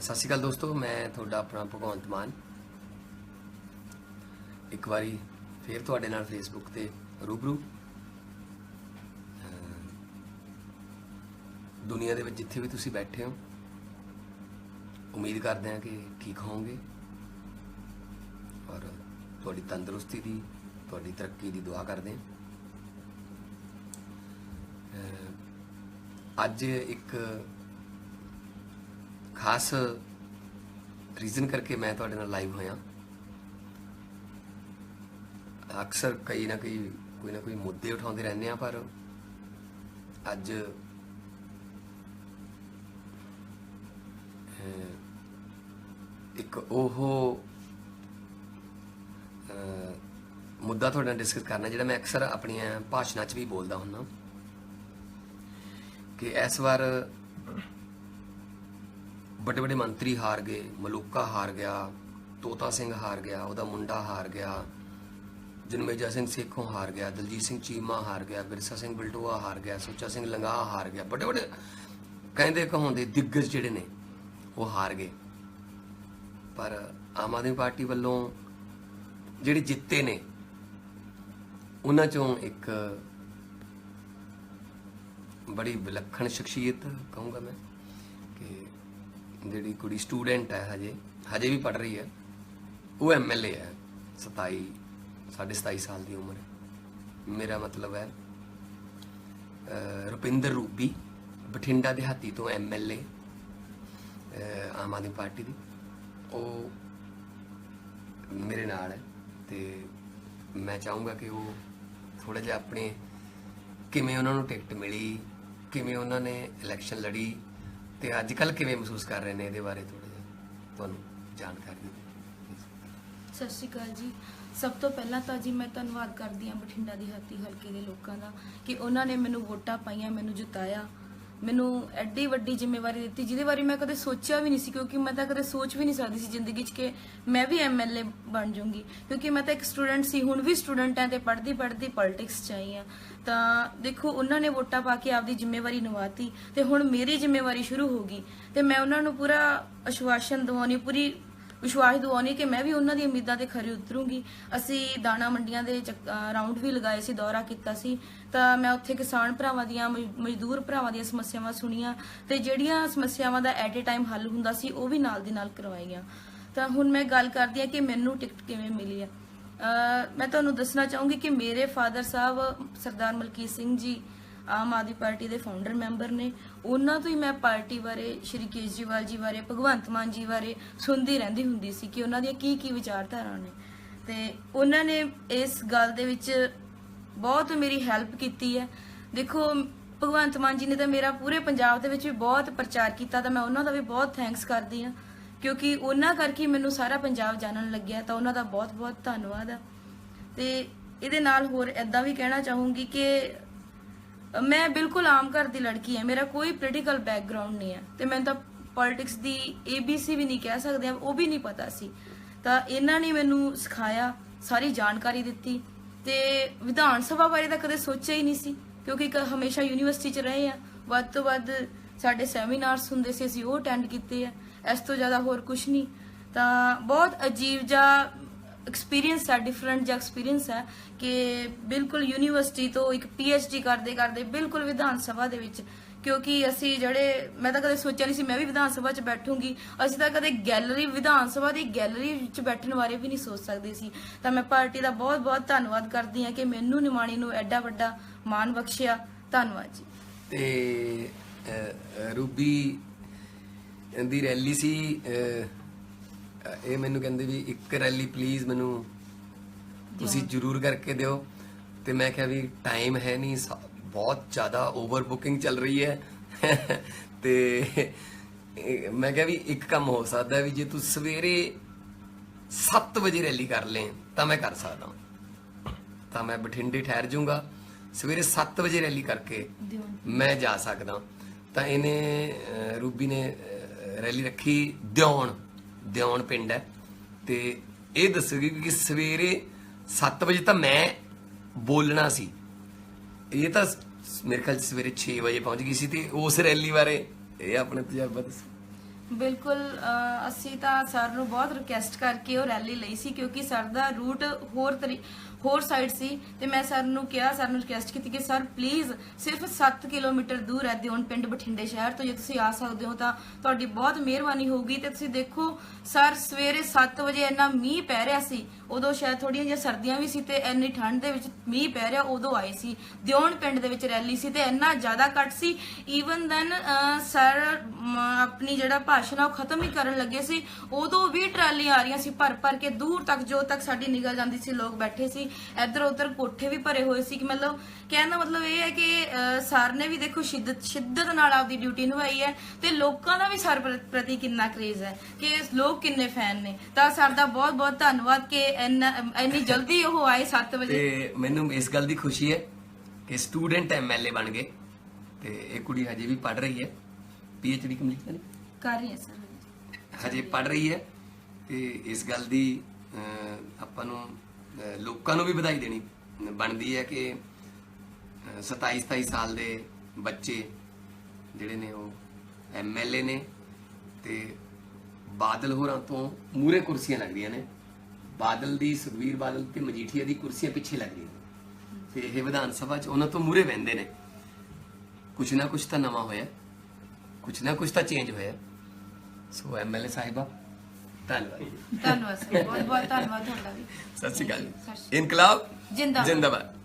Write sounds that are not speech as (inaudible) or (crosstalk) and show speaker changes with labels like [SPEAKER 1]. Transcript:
[SPEAKER 1] ਸਤਿ ਸ਼੍ਰੀ ਅਕਾਲ ਦੋਸਤੋ, ਮੈਂ ਤੁਹਾਡਾ ਆਪਣਾ ਭਗਵੰਤ ਮਾਨ। ਇੱਕ ਵਾਰੀ ਫੇਰ ਤੁਹਾਡੇ ਨਾਲ ਫੇਸਬੁੱਕ ਤੇ ਰੂਬਰੂ। ਦੁਨੀਆ ਦੇ ਵਿੱਚ ਜਿੱਥੇ ਵੀ ਤੁਸੀਂ ਬੈਠੇ ਹੋ, ਉਮੀਦ ਕਰਦੇ ਹਾਂ ਕਿ ਠੀਕ ਹੋਵੋਗੇ। ਔਰ ਤੁਹਾਡੀ ਤੰਦਰੁਸਤੀ ਦੀ, ਤੁਹਾਡੀ ਤਰੱਕੀ ਦੀ ਦੁਆ ਕਰਦੇ ਹਾਂ। ਅੱਜ ਇੱਕ ਖਾਸ ਰੀਜ਼ਨ ਕਰਕੇ ਮੈਂ ਤੁਹਾਡੇ ਨਾਲ ਲਾਈਵ ਹੋਇਆ। ਅਕਸਰ ਕਈ ਨਾ ਕਈ, ਕੋਈ ਨਾ ਕੋਈ ਮੁੱਦੇ ਉਠਾਉਂਦੇ ਰਹਿੰਦੇ ਆ, ਪਰ ਅੱਜ ਇੱਕ ਉਹ ਮੁੱਦਾ ਤੁਹਾਡੇ ਨਾਲ ਡਿਸਕਸ ਕਰਨਾ, ਜਿਹੜਾ ਮੈਂ ਅਕਸਰ ਆਪਣੀਆਂ ਭਾਸ਼ਣਾਂ 'ਚ ਵੀ ਬੋਲਦਾ ਹੁੰਦਾ। ਕਿ ਇਸ ਵਾਰ ਵੱਡੇ ਵੱਡੇ ਮੰਤਰੀ ਹਾਰ ਗਏ, ਮਲੂਕਾ ਹਾਰ ਗਿਆ, ਤੋਤਾ ਸਿੰਘ ਹਾਰ ਗਿਆ, ਉਹਦਾ ਮੁੰਡਾ ਹਾਰ ਗਿਆ, ਜਨਮੇਜਾ ਸਿੰਘ ਸੇਖੋਂ ਹਾਰ ਗਿਆ, ਦਲਜੀਤ ਸਿੰਘ ਚੀਮਾ ਹਾਰ ਗਿਆ, ਬਿਰਸਾ ਸਿੰਘ ਬਲਟੋਆ ਹਾਰ ਗਿਆ, ਸੁੱਚਾ ਸਿੰਘ ਲੰਗਾ ਹਾਰ ਗਿਆ, ਵੱਡੇ ਵੱਡੇ ਕਹਿੰਦੇ ਕਹਾਉਂਦੇ ਦਿੱਗਜ ਜਿਹੜੇ ਨੇ, ਉਹ ਹਾਰ ਗਏ। ਪਰ ਆਮ ਆਦਮੀ ਪਾਰਟੀ ਵੱਲੋਂ ਜਿਹੜੇ ਜਿੱਤੇ ਨੇ, ਉਹਨਾਂ ਚੋਂ ਇੱਕ ਬੜੀ ਵਿਲੱਖਣ ਸ਼ਖਸੀਅਤ ਕਹੂੰਗਾ ਮੈਂ। ਜਿਹੜੀ ਕੁੜੀ ਸਟੂਡੈਂਟ ਹੈ ਹਜੇ ਹਜੇ ਵੀ ਪੜ ਰਹੀ ਹੈ, ਉਹ ਐਮਐਲਏ ਹੈ 27 27 ਸਾਲ ਦੀ ਉਮਰ ਹੈ। ਮੇਰਾ ਮਤਲਬ ਹੈ ਰੁਪਿੰਦਰ ਰੂਬੀ ਬਠਿੰਡਾ ਦਿਹਾਤੀ ਤੋਂ ਐਮਐਲਏ ਆਮ ਆਦਮੀ ਪਾਰਟੀ ਦੀ। ਉਹ ਮੇਰੇ ਨਾਲ ਹੈ ਤੇ ਮੈਂ ਚਾਹੂੰਗਾ ਕਿ ਉਹ ਥੋੜਾ ਜਿਹਾ ਆਪਣੇ ਕਿਵੇਂ ਉਹਨਾਂ ਨੂੰ ਟਿਕਟ ਮਿਲੀ, ਕਿਵੇਂ ਉਹਨਾਂ ਨੇ ਇਲੈਕਸ਼ਨ ਲੜੀ ਤੇ ਅੱਜ ਕੱਲ ਕਿਵੇਂ ਮਹਿਸੂਸ ਕਰ ਰਹੇ ਨੇ ਇਹਦੇ ਬਾਰੇ ਥੋੜਾ ਜਿਹਾ? ਤੁਹਾਨੂੰ ਜਾਣਕਾਰੀ ਦਿਓ।
[SPEAKER 2] ਸਤਿ ਸ਼੍ਰੀ ਅਕਾਲ ਜੀ। ਸਭ ਤੋਂ ਪਹਿਲਾਂ ਤਾਂ ਜੀ ਮੈਂ ਧੰਨਵਾਦ ਕਰਦੀ ਹਾਂ ਬਠਿੰਡਾ ਦੀ ਹਾਤੀ ਹਲਕੇ ਦੇ ਲੋਕਾਂ ਦਾ ਕਿ ਉਹਨਾਂ ਨੇ ਮੈਨੂੰ ਵੋਟਾਂ ਪਾਈਆਂ, ਮੈਨੂੰ ਜਿਤਾਇਆ। ਮੈਨੂੰ ਐਡੀ ਵੱਡੀ ਜ਼ਿੰਮੇਵਾਰੀ ਦਿੱਤੀ, ਜਿਹਦੇ ਬਾਰੇ ਮੈਂ ਕਦੇ ਸੋਚਿਆ ਵੀ ਨਹੀਂ ਸੀ, ਕਿਉਂਕਿ ਮੈਂ ਤਾਂ ਕਦੇ ਸੋਚ ਵੀ ਨਹੀਂ ਸਕਦੀ ਸੀ ਜ਼ਿੰਦਗੀ 'ਚ ਕਿ ਮੈਂ ਵੀ ਐਮਐਲਏ ਬਣ ਜਾਊਂਗੀ। ਕਿਉਂਕਿ ਮੈਂ ਤਾਂ ਇੱਕ ਸਟੂਡੈਂਟ ਸੀ, ਹੁਣ ਵੀ ਸਟੂਡੈਂਟ ਹਾਂ ਤੇ ਪੜ੍ਹਦੀ ਪੜ੍ਹਦੀ ਪੋਲਿਟਿਕਸ 'ਚ ਆਈ ਹਾਂ। ਤਾਂ ਦੇਖੋ, ਉਹਨਾਂ ਨੇ ਵੋਟਾਂ ਪਾ ਕੇ ਆਪਦੀ ਜ਼ਿੰਮੇਵਾਰੀ ਨਿਭਾਤੀ ਤੇ ਹੁਣ ਮੇਰੀ ਜ਼ਿੰਮੇਵਾਰੀ ਸ਼ੁਰੂ ਹੋ ਗਈ ਤੇ ਮੈਂ ਉਹਨਾਂ ਨੂੰ ਪੂਰਾ ਅਸ਼ਵਾਸਨ ਦਿਵਾਉਣੀ ਪੂਰੀ ਵਿਸ਼ਵਾਸ ਦਿਵਾਉਣੀ ਕਿ ਮੈਂ ਵੀ ਉਹਨਾਂ ਦੀ ਉਮੀਦਾਂ ਤੇ ਖਰੀ ਉਤਰੂੰਗੀ। ਅਸੀਂ ਦਾਣਾ ਮੰਡੀਆਂ ਦੇ ਰਾਉਂਡ ਵੀ ਲਗਾਏ ਸੀ, ਦੌਰਾ ਕੀਤਾ ਸੀ। ਤਾਂ ਮੈਂ ਉੱਥੇ ਕਿਸਾਨ ਭਰਾਵਾਂ ਦੀਆਂ ਮਜ਼ਦੂਰ ਭਰਾਵਾਂ ਦੀਆਂ ਸਮੱਸਿਆਵਾਂ ਸੁਣੀਆਂ ਤੇ ਜਿਹੜੀਆਂ ਸਮੱਸਿਆਵਾਂ ਦਾ ਐਟ ਏ ਟਾਈਮ ਹੱਲ ਹੁੰਦਾ ਸੀ, ਉਹ ਵੀ ਨਾਲ ਦੀ ਨਾਲ ਕਰਵਾਈਆਂ। ਤਾਂ ਹੁਣ ਮੈਂ ਗੱਲ ਕਰਦੀ ਆ ਕਿ ਮੈਨੂੰ ਟਿਕਟ ਕਿਵੇਂ ਮਿਲੀ ਆ ਮੈਂ ਤੁਹਾਨੂੰ ਦੱਸਣਾ ਚਾਹੂੰਗੀ ਕਿ ਮੇਰੇ ਫਾਦਰ ਸਾਹਿਬ, ਸਰਦਾਰ ਮਲਕੀਤ ਸਿੰਘ ਜੀ ਆਮ ਆਦਮੀ ਪਾਰਟੀ ਦੇ ਫਾਊਂਡਰ ਮੈਂਬਰ ਨੇ। ਉਹਨਾਂ ਤੋਂ ਹੀ ਮੈਂ ਪਾਰਟੀ ਬਾਰੇ, ਸ਼੍ਰੀ ਕੇਜਰੀਵਾਲ ਜੀ ਬਾਰੇ, ਭਗਵੰਤ ਮਾਨ ਜੀ ਬਾਰੇ ਸੁਣਦੀ ਰਹਿੰਦੀ ਹੁੰਦੀ ਸੀ ਕਿ ਉਹਨਾਂ ਦੀਆਂ ਕੀ ਕੀ ਵਿਚਾਰਧਾਰਾ ਨੇ। ਤੇ ਉਹਨਾਂ ਨੇ ਇਸ ਗੱਲ ਦੇ ਵਿੱਚ ਬਹੁਤ ਮੇਰੀ ਹੈਲਪ ਕੀਤੀ ਹੈ। ਦੇਖੋ, ਭਗਵੰਤ ਮਾਨ ਜੀ ਨੇ ਤਾਂ ਮੇਰਾ ਪੂਰੇ ਪੰਜਾਬ ਦੇ ਵਿੱਚ ਵੀ ਬਹੁਤ ਪ੍ਰਚਾਰ ਕੀਤਾ ਤਾਂ ਮੈਂ ਉਹਨਾਂ ਦਾ ਵੀ ਬਹੁਤ ਥੈਂਕਸ ਕਰਦੀ ਹਾਂ। ਕਿਉਂਕਿ ਉਹਨਾਂ ਕਰਕੇ ਮੈਨੂੰ ਸਾਰਾ ਪੰਜਾਬ ਜਾਣਨ ਲੱਗਿਆ ਤਾਂ ਉਹਨਾਂ ਦਾ ਬਹੁਤ ਬਹੁਤ ਧੰਨਵਾਦ ਆ। ਤੇ ਇਹਦੇ ਨਾਲ ਹੋਰ ਐਦਾਂ ਵੀ ਕਹਿਣਾ ਚਾਹੂੰਗੀ ਕਿ ਮੈਂ ਬਿਲਕੁਲ ਆਮ ਘਰ ਦੀ ਲੜਕੀ ਹਾਂ, ਮੇਰਾ ਕੋਈ ਪੋਲੀਟੀਕਲ ਬੈਕਗ੍ਰਾਉਂਡ ਨਹੀਂ ਹੈ ਤੇ ਮੈਨੂੰ ਤਾਂ ਪੋਲਿਟਿਕਸ ਦੀ ABC ਵੀ ਨਹੀਂ ਕਹਿ ਸਕਦੇ, ਉਹ ਵੀ ਨਹੀਂ ਪਤਾ ਸੀ। ਤਾਂ ਇਹਨਾਂ ਨੇ ਮੈਨੂੰ ਸਿਖਾਇਆ, ਸਾਰੀ ਜਾਣਕਾਰੀ ਦਿੱਤੀ ਤੇ ਵਿਧਾਨ ਸਭਾ ਬਾਰੇ ਤਾਂ ਕਦੇ ਸੋਚਿਆ ਹੀ ਨਹੀਂ ਸੀ, ਕਿਉਂਕਿ ਹਮੇਸ਼ਾ ਯੂਨੀਵਰਸਿਟੀ 'ਚ ਰਹੇ ਆ ਵੱਧ ਤੋਂ ਵੱਧ ਸਾਡੇ ਸੈਮੀਨਾਰਸ ਹੁੰਦੇ ਸੀ, ਅਸੀਂ ਉਹ ਅਟੈਂਡ ਕੀਤੇ ਆ, ਇਸ ਤੋਂ ਜ਼ਿਆਦਾ ਹੋਰ ਕੁਝ ਨਹੀਂ। ਤਾਂ ਬਹੁਤ ਅਜੀਬ ਜਿਹਾ ਐਕਸਪੀਰੀਅੰਸ ਹੈ ਡਿਫਰੈਂਟ ਜਿਹਾ ਐਕਸਪੀਰੀਅੰਸ ਹੈ ਕਿ ਬਿਲਕੁਲ ਯੂਨੀਵਰਸਿਟੀ ਤੋਂ ਇੱਕ ਡੀ ਕਰਦੇ ਕਰਦੇ ਬਿਲਕੁਲ ਵਿਧਾਨ ਸਭਾ ਦੇ ਵਿੱਚ, ਕਿਉਂਕਿ ਅਸੀਂ ਜਿਹੜੇ, ਮੈਂ ਤਾਂ ਕਦੇ ਸੋਚਿਆ ਨਹੀਂ ਸੀ ਮੈਂ ਵੀ ਵਿਧਾਨ ਸਭਾ 'ਚ ਬੈਠੂੰਗੀ। ਅਸੀਂ ਤਾਂ ਕਦੇ ਗੈਲਰੀ ਵਿਧਾਨ ਸਭਾ ਦੀ ਗੈਲਰੀ ਵਿੱਚ ਬੈਠਣ ਬਾਰੇ ਵੀ ਨਹੀਂ ਸੋਚ ਸਕਦੇ ਸੀ। ਤਾਂ ਮੈਂ ਪਾਰਟੀ ਦਾ ਬਹੁਤ ਬਹੁਤ ਧੰਨਵਾਦ ਕਰਦੀ ਹਾਂ ਕਿ ਮੈਨੂੰ ਨਿਮਾਣੀ ਨੂੰ ਐਡਾ ਵੱਡਾ ਮਾਣ ਬਖਸ਼ਿਆ। ਧੰਨਵਾਦ ਜੀ।
[SPEAKER 1] ਤੇ ਰੂਬੀ ਦੀ ਰੈਲੀ ਸੀ ਇਹ ਮੈਨੂੰ ਕਹਿੰਦੇ ਵੀ ਇੱਕ ਰੈਲੀ ਪਲੀਜ਼ ਮੈਨੂੰ ਤੁਸੀਂ ਜਰੂਰ ਕਰਕੇ ਦਿਓ। ਤੇ ਮੈਂ ਕਿਹਾ ਵੀ ਟਾਈਮ ਹੈ ਨਹੀਂ ਬਹੁਤ ਜ਼ਿਆਦਾ ਓਵਰ ਬੁਕਿੰਗ ਚੱਲ ਰਹੀ ਹੈ। (laughs) ਤੇ ਮੈਂ ਕਿਹਾ ਵੀ ਇੱਕ ਕੰਮ ਹੋ ਸਕਦਾ ਵੀ ਜੇ ਤੂੰ ਸਵੇਰੇ 7 ਵਜੇ ਰੈਲੀ ਕਰ ਲੈ ਤਾਂ ਮੈਂ ਕਰ ਸਕਦਾ ਤਾਂ ਮੈਂ ਬਠਿੰਡੇ ਠਹਿਰ ਜਾਊਂਗਾ। ਸਵੇਰੇ 7 ਵਜੇ ਰੈਲੀ ਕਰਕੇ ਮੈਂ ਜਾ ਸਕਦਾ ਤਾਂ ਇਹਨੇ ਰੂਬੀ ਨੇ ਰੈਲੀ ਰੱਖੀ ਦਿਉਣ ਦਿਉਣ ਪਿੰਡ ਹੈ। ਤੇ ਇਹ ਦੱਸੋਗੀ ਕਿ ਸਵੇਰੇ 7 ਵਜੇ ਤਾਂ ਮੈਂ ਬੋਲਣਾ ਸੀ। ਇਹ ਤਾਂ ਮੇਰੇ ਖਿਆਲ 'ਚ ਸਵੇਰੇ 6 ਵਜੇ ਪਹੁੰਚ ਗਈ ਸੀ ਤੇ ਉਸ ਰੈਲੀ ਬਾਰੇ ਇਹ ਆਪਣੇ ਤਜਰਬਾ ਦੱਸੋ।
[SPEAKER 2] ਬਿਲਕੁਲ ਅਸੀਂ ਤਾਂ ਸਰ ਨੂੰ ਬਹੁਤ ਰਿਕੁਐਸਟ ਕਰਕੇ ਉਹ ਰੈਲੀ ਲਈ ਸੀ ਕਿਉਂਕਿ ਸਰ ਦਾ ਰੂਟ ਹੋਰ ਤਰੀ ਹੋਰ ਸਾਈਡ ਸੀ ਤੇ ਮੈਂ ਸਰ ਨੂੰ ਕਿਹਾ ਸਰ ਨੂੰ ਰਿਕੁਐਸਟ ਕੀਤੀ ਕਿ ਸਰ ਪਲੀਜ਼ ਸਿਰਫ 7 ਕਿਲੋਮੀਟਰ ਦੂਰ ਹੈ ਦਿਉਣ ਪਿੰਡ ਬਠਿੰਡੇ ਸ਼ਹਿਰ ਤੋਂ। ਜੇ ਤੁਸੀਂ ਆ ਸਕਦੇ ਹੋ ਤਾਂ ਤੁਹਾਡੀ ਬਹੁਤ ਮਿਹਰਬਾਨੀ ਹੋਊਗੀ ਤੇ ਤੁਸੀਂ ਦੇਖੋ ਸਰ ਸਵੇਰੇ 7 ਵਜੇ ਇੰਨਾ ਮੀਂਹ ਪੈ ਰਿਹਾ ਸੀ, ਉਦੋਂ ਸ਼ਾਇਦ ਥੋੜੀਆਂ ਜਿਹੀਆਂ ਸਰਦੀਆਂ ਵੀ ਸੀ ਤੇ ਇੰਨੀ ਠੰਡ ਦੇ ਵਿੱਚ ਮੀਂਹ ਪੈ ਰਿਹਾ, ਉਦੋਂ ਆਏ ਸੀ। ਦਿਉਣ ਪਿੰਡ ਦੇ ਵਿੱਚ ਰੈਲੀ ਸੀ ਤੇ ਇੰਨਾ ਜ਼ਿਆਦਾ ਕੱਟ ਸੀ। ਈਵਨ ਦੈਨ ਸਰ ਆਪਣੀ ਜਿਹੜਾ ਭਾਸ਼ਣ ਆ ਉਹ ਖਤਮ ਹੀ ਕਰਨ ਲੱਗੇ ਸੀ। ਉਦੋਂ ਵੀ ਟਰਾਲੀਆਂ ਆ ਰਹੀਆਂ ਸੀ ਭਰ ਭਰ ਕੇ, ਦੂਰ ਤੱਕ, ਜੋ ਤੱਕ ਸਾਡੀ ਨਿਗਾਹ ਜਾਂਦੀ ਸੀ, ਲੋਕ ਬੈਠੇ ਸੀ। ਇੱਧਰ ਉੱਧਰ ਕੋਠੇ ਵੀ ਭਰੇ ਹੋਏ ਸੀ ਕਿ ਮਤਲਬ ਕਹਿਣ ਦਾ ਮਤਲਬ ਇਹ ਹੈ ਕਿ ਸਰ ਨੇ ਵੀ ਦੇਖੋ ਸ਼ਿੱਦਤ ਸ਼ਿੱਦਤ ਨਾਲ ਆਪਦੀ ਡਿਊਟੀ ਨਿਭਾਈ ਹੈ ਤੇ ਲੋਕਾਂ ਦਾ ਵੀ ਸਰ ਪ੍ਰ- ਪ੍ਰਤੀ ਕਿੰਨਾ ਕਰੇਜ਼ ਹੈ ਕਿ ਲੋਕ ਕਿੰਨੇ ਫੈਨ ਨੇ। ਤਾਂ ਸਰ ਦਾ ਬਹੁਤ ਬਹੁਤ ਧੰਨਵਾਦ ਕਿ ਇੰਨਾ ਜਲਦੀ ਉਹ ਆਏ 7 ਵਜੇ।
[SPEAKER 1] ਤੇ ਮੈਨੂੰ ਇਸ ਗੱਲ ਦੀ ਖੁਸ਼ੀ ਹੈ ਕਿ ਸਟੂਡੈਂਟ ਐਮਐਲਏ ਬਣ ਗਏ ਤੇ ਇਹ ਕੁੜੀ ਹਜੇ ਵੀ ਪੜ ਰਹੀ ਹੈ। ਪੀਐਚਡੀ ਕੰਪਲੀਟ ਕਰੀ
[SPEAKER 2] ਕਰ ਰਹੀ ਹੈ ਸਰ
[SPEAKER 1] ਹਜੇ। ਪੜ ਰਹੀ ਹੈ ਤੇ ਇਸ ਗੱਲ ਦੀ ਆਪਾਂ ਨੂੰ ਲੋਕਾਂ ਨੂੰ ਵੀ ਵਧਾਈ ਦੇਣੀ ਬਣਦੀ ਹੈ ਕਿ 27 27 ਸਾਲ ਦੇ ਬੱਚੇ ਜਿਹੜੇ ਨੇ ਉਹ ਐਮਐਲਏ ਨੇ ਤੇ ਬਾਦਲ ਹੋਰਾਂ ਤੋਂ ਮੂਰੇ ਕੁਰਸੀਆਂ ਲੱਗਦੀਆਂ ਨੇ। ਬਾਦਲ ਦੀ ਸੁਖਵੀਰ ਬਾਦਲ ਤੇ ਮਜੀਠੀਆ ਦੀ ਕੁਰਸੀਆਂ ਪਿੱਛੇ ਲੱਗਦੀਆਂ ਨੇ। ਤੇ ਇਹ ਵਿਧਾਨ ਸਭਾ 'ਚ ਉਹਨਾਂ ਤੋਂ ਮੂਰੇ ਬਹਿੰਦੇ ਨੇ। ਕੁਛ ਨਾ ਕੁਛ ਤਾਂ ਨਵਾਂ ਹੋਇਆ, ਕੁਛ ਨਾ ਕੁਛ ਤਾਂ ਚੇਂਜ ਹੋਇਆ। ਸੋ ਐਮਐਲਏ ਸਾਹਿਬਾ ਧੰਨਵਾਦ।
[SPEAKER 2] ਧੰਨਵਾਦ ਸਰ ਬਹੁਤ ਬਹੁਤ ਧੰਨਵਾਦ ਤੁਹਾਡਾ ਵੀ।
[SPEAKER 1] ਸਤਿ ਸ਼੍ਰੀ ਅਕਾਲ। ਇਨਕਲਾਬ?
[SPEAKER 2] ਜਿੰਦਾਬਾਦ।
[SPEAKER 1] ਜਿੰਦਾਬਾਦ।